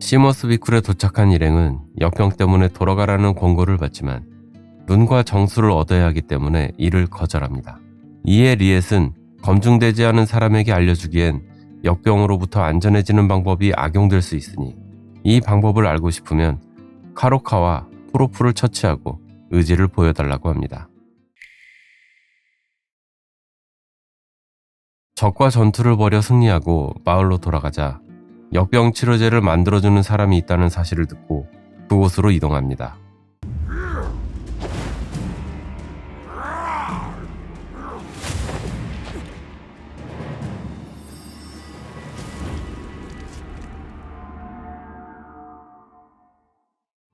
시머스 비쿨에 도착한 일행은 역병 때문에 돌아가라는 권고를 받지만 눈과 정수를 얻어야 하기 때문에 이를 거절합니다. 이에 리엣은 검증되지 않은 사람에게 알려주기엔 역병으로부터 안전해지는 방법이 악용될 수 있으니 이 방법을 알고 싶으면 카로카와 프로프를 처치하고 의지를 보여달라고 합니다. 적과 전투를 벌여 승리하고 마을로 돌아가자 역병 치료제를 만들어주는 사람이 있다는 사실을 듣고 그곳으로 이동합니다.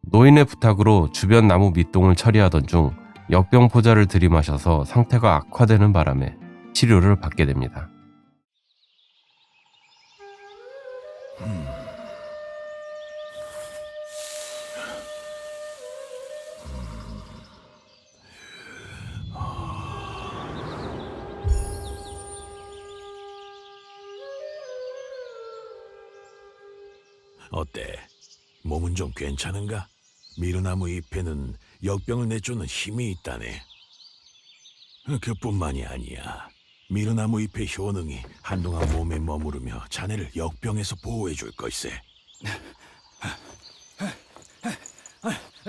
노인의 부탁으로 주변 나무 밑동을 처리하던 중 역병 포자를 들이마셔서 상태가 악화되는 바람에 치료를 받게 됩니다. 어때? 몸은 좀 괜찮은가? 미르나무 잎에는 역병을 내쫓는 힘이 있다네. 그뿐만이 아니야. 미르나무 잎의 효능이 한동안 몸에 머무르며 자네를 역병에서 보호해 줄 걸세.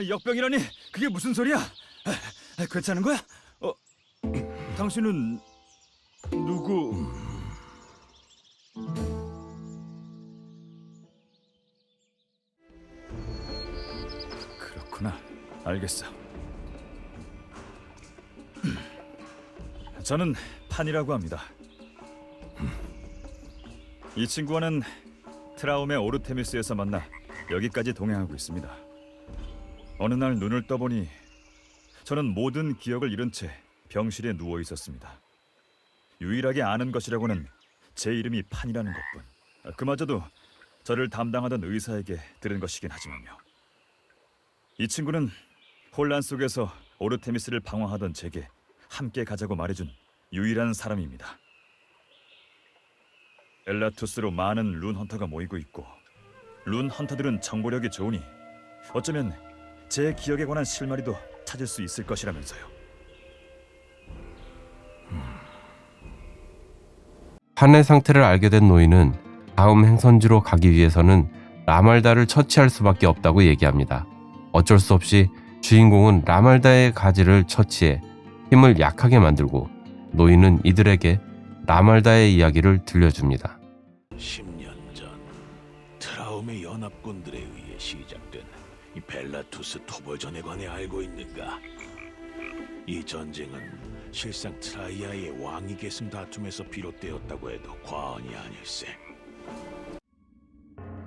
역병이라니 그게 무슨 소리야? 괜찮은 거야? 어, 당신은 누구? 알겠어. 저는 판이라고 합니다. 이 친구와는 트라움의 오르테미스에서 만나 여기까지 동행하고 있습니다. 어느 날 눈을 떠보니 저는 모든 기억을 잃은 채 병실에 누워 있었습니다. 유일하게 아는 것이라고는 제 이름이 판이라는 것뿐. 그마저도 저를 담당하던 의사에게 들은 것이긴 하지만요. 이 친구는 혼란 속에서 오르테미스를 방황하던 제게 함께 가자고 말해준 유일한 사람입니다. 엘라투스로 많은 룬 헌터가 모이고 있고 룬 헌터들은 정보력이 좋으니 어쩌면 제 기억에 관한 실마리도 찾을 수 있을 것이라면서요. 판의 상태를 알게 된 노인은 다음 행선지로 가기 위해서는 라말다를 처치할 수밖에 없다고 얘기합니다. 어쩔 수 없이 주인공은 라말다의 가지를 처치해 힘을 약하게 만들고 노인은 이들에게 라말다의 이야기를 들려줍니다. 10년 전 트라움의 연합군들에 의해 시작된 이 벨라투스 토벌전에 관해 알고 있는가? 이 전쟁은 실상 트라이아의 왕위 계승 다툼에서 비롯되었다고 해도 과언이 아닐세.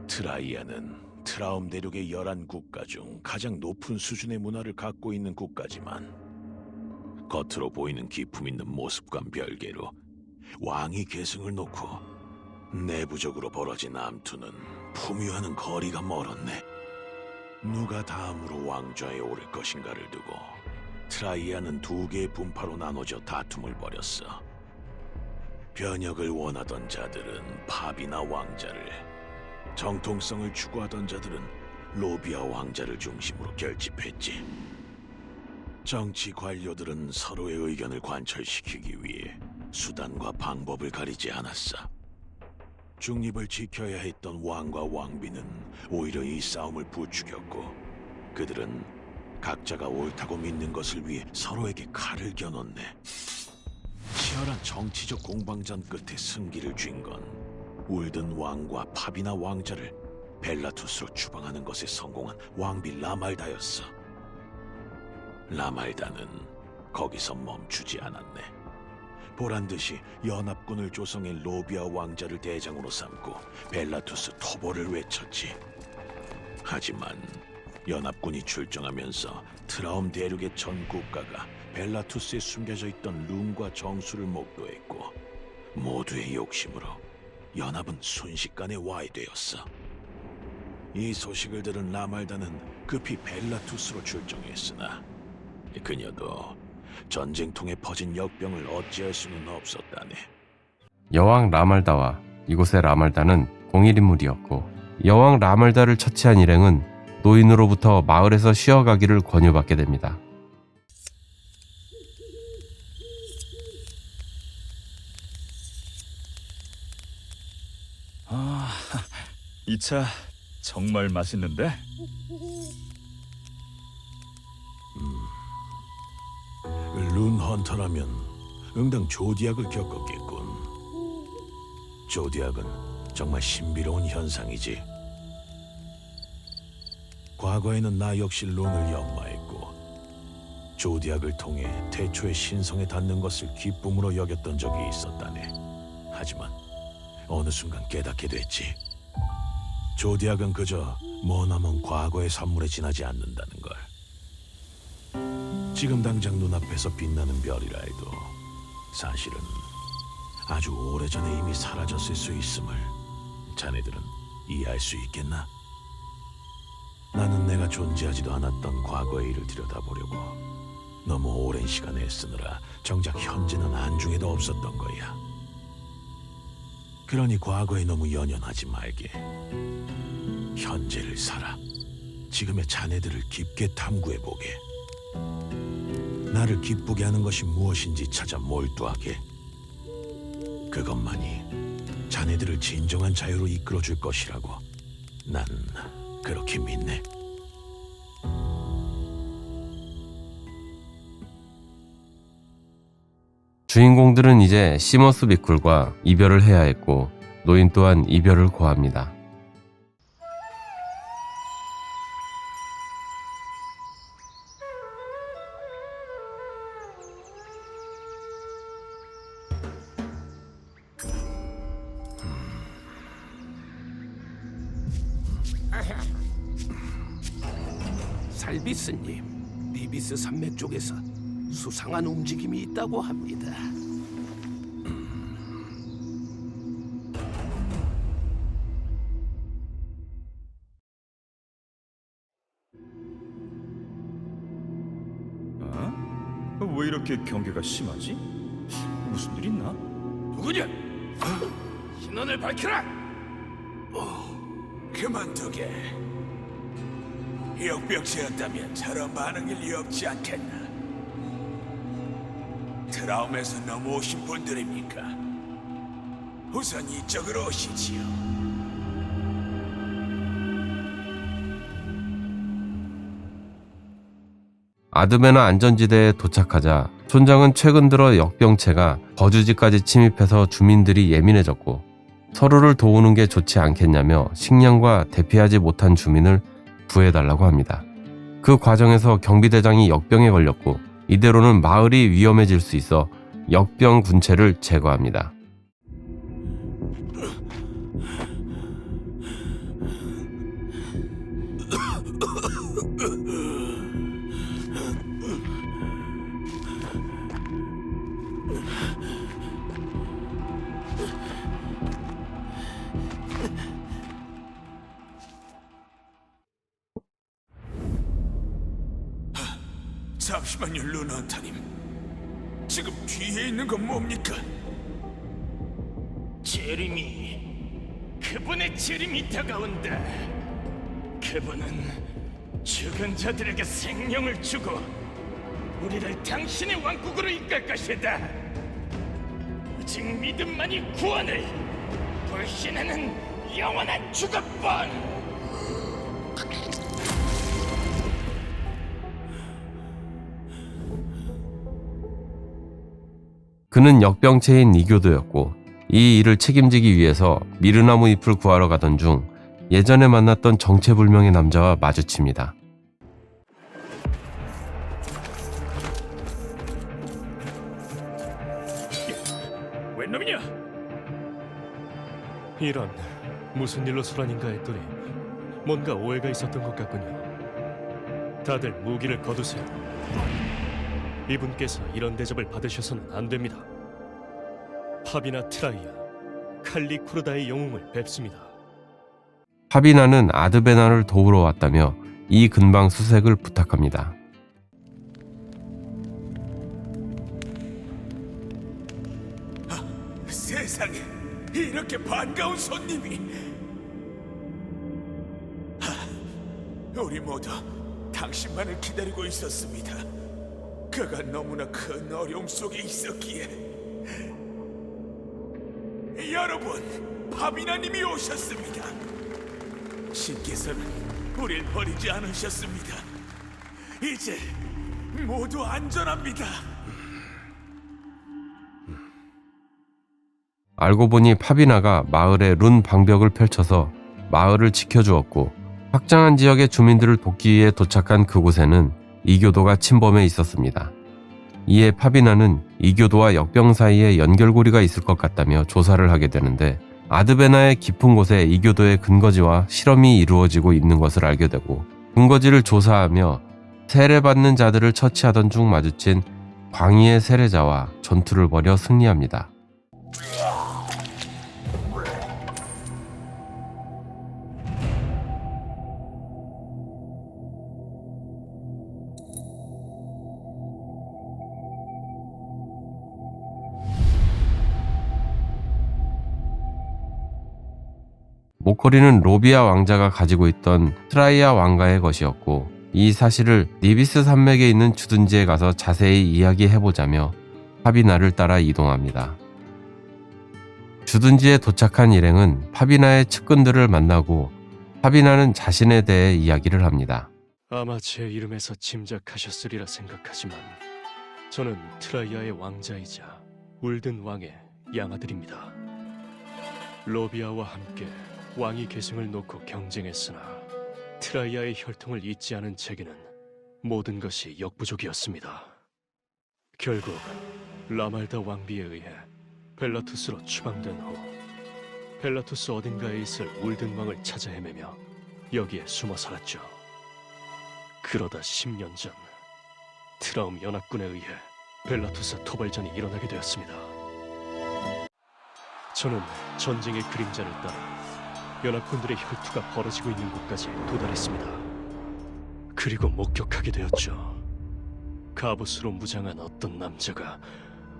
트라이아는 트라움 대륙의 11국가 중 가장 높은 수준의 문화를 갖고 있는 국가지만 겉으로 보이는 기품 있는 모습과는 별개로 왕위 계승을 놓고 내부적으로 벌어진 암투는 품위와는 거리가 멀었네. 누가 다음으로 왕좌에 오를 것인가를 두고 트라이아는 두 개의 분파로 나눠져 다툼을 벌였어. 변혁을 원하던 자들은 파비나 왕자를, 정통성을 추구하던 자들은 로비아 왕자를 중심으로 결집했지. 정치 관료들은 서로의 의견을 관철시키기 위해 수단과 방법을 가리지 않았어. 중립을 지켜야 했던 왕과 왕비는 오히려 이 싸움을 부추겼고 그들은 각자가 옳다고 믿는 것을 위해 서로에게 칼을 겨눴네. 치열한 정치적 공방전 끝에 승기를 쥔 건 울든 왕과 파비나 왕자를 벨라투스로 추방하는 것에 성공한 왕비 라말다였어. 라말다는 거기서 멈추지 않았네. 보란 듯이 연합군을 조성해 로비아 왕자를 대장으로 삼고 벨라투스 토벌을 외쳤지. 하지만 연합군이 출정하면서 트라움 대륙의 전 국가가 벨라투스에 숨겨져 있던 룬과 정수를 목도했고 모두의 욕심으로 연합은 순식간에 와해되었어. 이 소식을 들은 라말다는 급히 벨라투스로 출정했으나 그녀도 전쟁통에 퍼진 역병을 어찌할 수는 없었다네. 여왕 라말다와 이곳의 라말다는 공일 인물이었고 여왕 라말다를 처치한 일행은 노인으로부터 마을에서 쉬어가기를 권유받게 됩니다. 이 차 정말 맛있는데? 룬 헌터라면 응당 조디악을 겪었겠군. 조디악은 정말 신비로운 현상이지. 과거에는 나 역시 룬을 연마했고 조디악을 통해 태초의 신성에 닿는 것을 기쁨으로 여겼던 적이 있었다네. 하지만 어느 순간 깨닫게 됐지. 조디악은 그저 머나먼 과거의 선물에 지나지 않는다는 걸. 지금 당장 눈앞에서 빛나는 별이라 해도 사실은 아주 오래전에 이미 사라졌을 수 있음을 자네들은 이해할 수 있겠나? 나는 내가 존재하지도 않았던 과거의 일을 들여다보려고 너무 오랜 시간을 쓰느라 정작 현재는 안중에도 없었던 거야. 그러니 과거에 너무 연연하지 말게. 현재를 살아. 지금의 자네들을 깊게 탐구해 보게. 나를 기쁘게 하는 것이 무엇인지 찾아 몰두하게. 그것만이 자네들을 진정한 자유로 이끌어 줄 것이라고 난 그렇게 믿네. 주인공들은 이제 시머스 비쿨과 이별을 해야 했고 노인 또한 이별을 고합니다. 살비스님, 비비스 산맥 쪽에서 수상한 움직임이 있다고 합니다. 어? 왜 이렇게 경계가 심하지? 무슨 일 있나? 누구냐? 신원을 밝혀라! 오, 그만두게. 역병체였다면 저런 반응일 리 없지 않겠나? 트라움에서 넘어오신 분들입니까? 우선 이쪽으로 오시지요. 아드베나 안전지대에 도착하자 촌장은 최근 들어 역병체가 거주지까지 침입해서 주민들이 예민해졌고 서로를 도우는 게 좋지 않겠냐며 식량과 대피하지 못한 주민을 구해달라고 합니다. 그 과정에서 경비대장이 역병에 걸렸고 이대로는 마을이 위험해질 수 있어 역병 군체를 제거합니다. 있는 건 뭡니까? 제림이 그분의 제림이 다가온다. 그분은 죽은 자들에게 생명을 주고 우리를 당신의 왕국으로 이끌 것이다. 오직 믿음만이 구원을 불신하는 영원한 죽음뿐. 그는 역병체인 이교도였고 이 일을 책임지기 위해서 미르나무 잎을 구하러 가던 중 예전에 만났던 정체불명의 남자와 마주칩니다. 웬 놈이냐? 이런 무슨 일로 소란인가 했더니 뭔가 오해가 있었던 것 같군요. 다들 무기를 거두세요. 이분께서 이런 대접을 받으셔서는 안 됩니다. 파비나 트라이아, 칼리쿠르다의 영웅을 뵙습니다. 파비나는 아드베나를 도우러 왔다며 이 근방 수색을 부탁합니다. 세상에 이렇게 반가운 손님이 우리 모두 당신만을 기다리고 있었습니다. 그가 너무나 큰 어려움 속에 있었기에. 여러분, 파비나님이 오셨습니다. 신께서는 우릴 버리지 않으셨습니다. 이제 모두 안전합니다. 알고 보니 파비나가 마을에 룬 방벽을 펼쳐서 마을을 지켜주었고 확장한 지역의 주민들을 돕기 위해 도착한 그곳에는 이교도가 침범해 있었습니다. 이에 파비나는 이교도와 역병 사이에 연결고리가 있을 것 같다며 조사를 하게 되는데 아드베나의 깊은 곳에 이교도의 근거지와 실험이 이루어지고 있는 것을 알게 되고 근거지를 조사하며 세례받는 자들을 처치하던 중 마주친 광희의 세례자와 전투를 벌여 승리합니다. 목걸이는 로비아 왕자가 가지고 있던 트라이아 왕가의 것이었고 이 사실을 니비스 산맥에 있는 주둔지에 가서 자세히 이야기해보자며 파비나를 따라 이동합니다. 주둔지에 도착한 일행은 파비나의 측근들을 만나고 파비나는 자신에 대해 이야기를 합니다. 아마 제 이름에서 짐작하셨으리라 생각하지만 저는 트라이아의 왕자이자 울든 왕의 양아들입니다. 로비아와 함께 왕위 계승을 놓고 경쟁했으나 트라이아의 혈통을 잊지 않은 제게는 모든 것이 역부족이었습니다. 결국 라말다 왕비에 의해 벨라투스로 추방된 후 벨라투스 어딘가에 있을 울든 왕을 찾아 헤매며 여기에 숨어 살았죠. 그러다 10년 전 트라움 연합군에 의해 벨라투스 토벌전이 일어나게 되었습니다. 저는 전쟁의 그림자를 따라 연합군들의 혈투가 벌어지고 있는 곳까지 도달했습니다. 그리고 목격하게 되었죠. 갑옷으로 무장한 어떤 남자가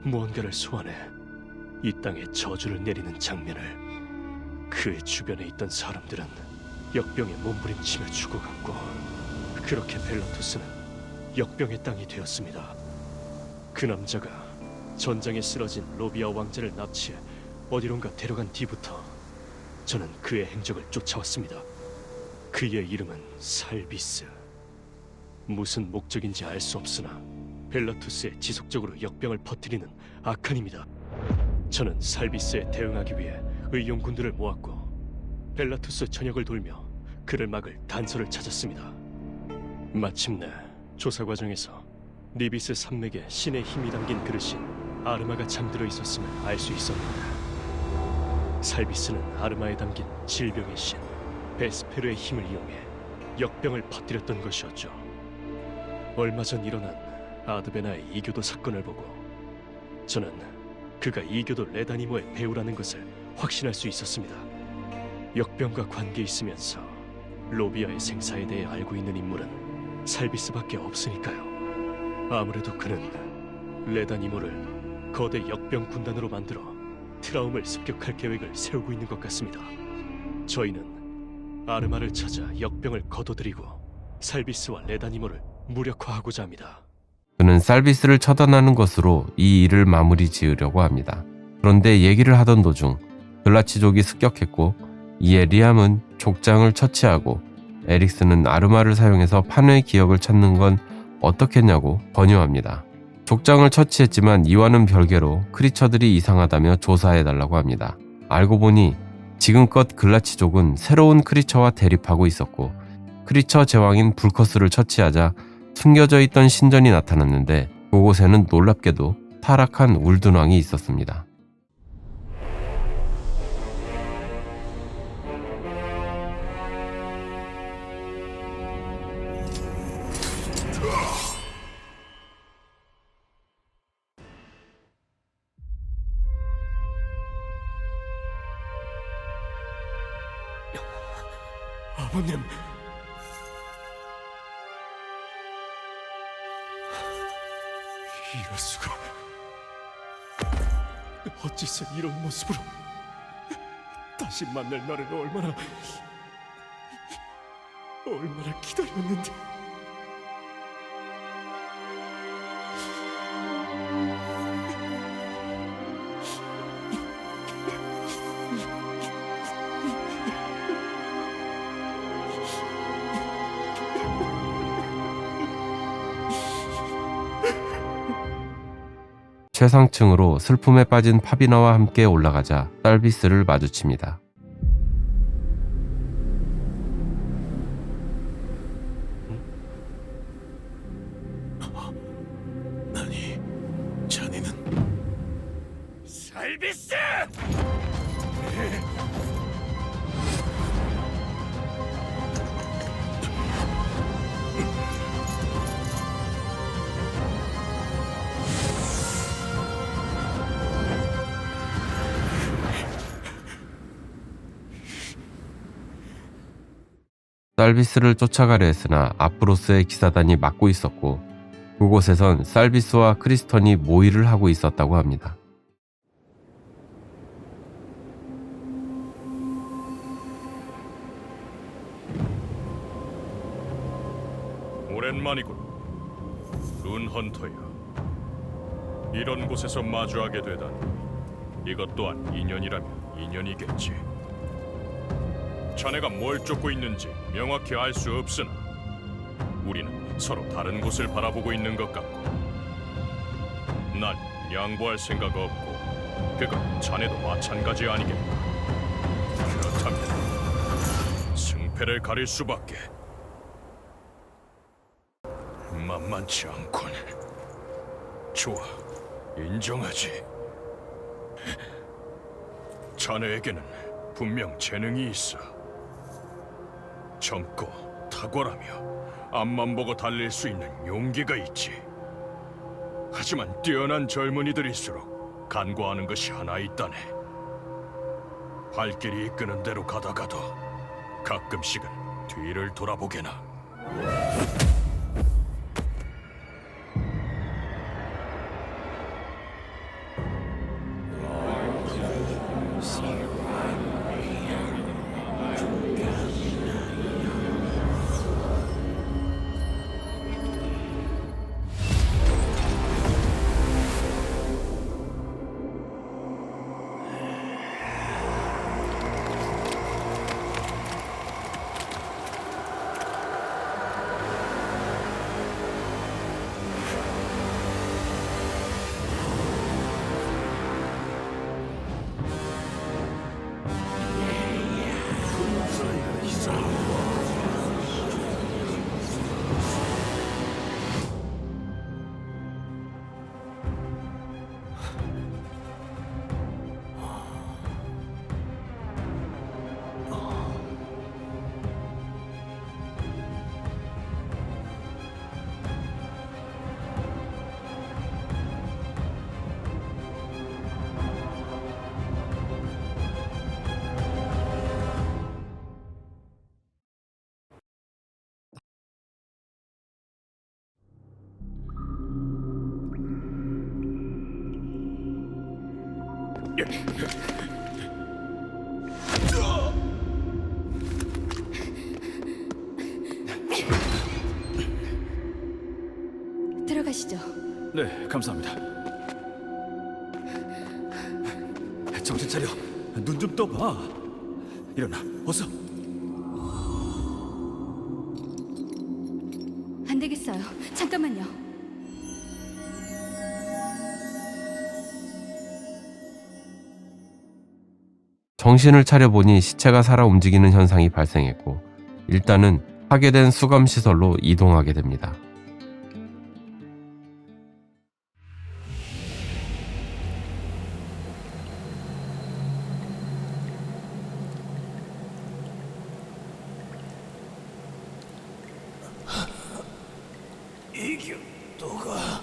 무언가를 소환해 이 땅에 저주를 내리는 장면을 그의 주변에 있던 사람들은 역병에 몸부림치며 죽어갔고 그렇게 벨라투스는 역병의 땅이 되었습니다. 그 남자가 전장에 쓰러진 로비아 왕자를 납치해 어디론가 데려간 뒤부터 저는 그의 행적을 쫓아왔습니다. 그의 이름은 살비스. 무슨 목적인지 알 수 없으나 벨라투스에 지속적으로 역병을 퍼뜨리는 악한입니다. 저는 살비스에 대응하기 위해 의용군들을 모았고 벨라투스 전역을 돌며 그를 막을 단서를 찾았습니다. 마침내 조사 과정에서 니비스 산맥에 신의 힘이 담긴 그릇인 아르마가 잠들어 있었음을 알 수 있었는데 살비스는 아르마에 담긴 질병의 신 베스페르의 힘을 이용해 역병을 퍼뜨렸던 것이었죠. 얼마 전 일어난 아드베나의 이교도 사건을 보고 저는 그가 이교도 레다니모의 배우라는 것을 확신할 수 있었습니다. 역병과 관계 있으면서 로비아의 생사에 대해 알고 있는 인물은 살비스밖에 없으니까요. 아무래도 그는 레다니모를 거대 역병 군단으로 만들어 트라움을 습격할 계획을 세우고 있는 것 같습니다. 저희는 아르마를 찾아 역병을 거둬들이고 살비스와 레다니모를 무력화하고자 합니다. 그는 살비스를 처단하는 것으로 이 일을 마무리 지으려고 합니다. 그런데 얘기를 하던 도중 글라치족이 습격했고 이에 리암은 족장을 처치하고 에릭스는 아르마를 사용해서 판회의 기억을 찾는 건 어떻겠냐고 권유합니다. 족장을 처치했지만 이와는 별개로 크리처들이 이상하다며 조사해달라고 합니다. 알고 보니 지금껏 글라치족은 새로운 크리처와 대립하고 있었고 크리처 제왕인 불커스를 처치하자 숨겨져 있던 신전이 나타났는데 그곳에는 놀랍게도 타락한 울둔왕이 있었습니다. 아버님, 이럴 수가. 어째서 이런 모습으로 다시 만날 날을 얼마나 얼마나 기다렸는데. 최상층으로 슬픔에 빠진 파비나와 함께 올라가자 딸비스를 마주칩니다. 살비스를 쫓아가려 했으나 아프로스의 기사단이 막고 있었고 그곳에선 살비스와 크리스턴이 모의를 하고 있었다고 합니다. 오랜만이군. 룬헌터야. 이런 곳에서 마주하게 되다니. 이것 또한 인연이라면 인연이겠지. 자네가 뭘 쫓고 있는지 명확히 알 수 없으나 우리는 서로 다른 곳을 바라보고 있는 것 같고 난 양보할 생각 없고 그건 자네도 마찬가지 아니겠나. 그렇다면 승패를 가릴 수밖에. 만만치 않군. 좋아, 인정하지. 자네에게는 분명 재능이 있어. 젊고 탁월하며 앞만 보고 달릴 수 있는 용기가 있지. 하지만 뛰어난 젊은이들일수록 간과하는 것이 하나 있다네. 발길이 이끄는 대로 가다가도 가끔씩은 뒤를 돌아보게나. 네, 감사합니다. 정신 차려. 눈 좀 떠봐. 일어나, 어서. 안 되겠어요. 잠깐만요. 정신을 차려보니 시체가 살아 움직이는 현상이 발생했고 일단은 파괴된 수감 시설로 이동하게 됩니다. 이게 너가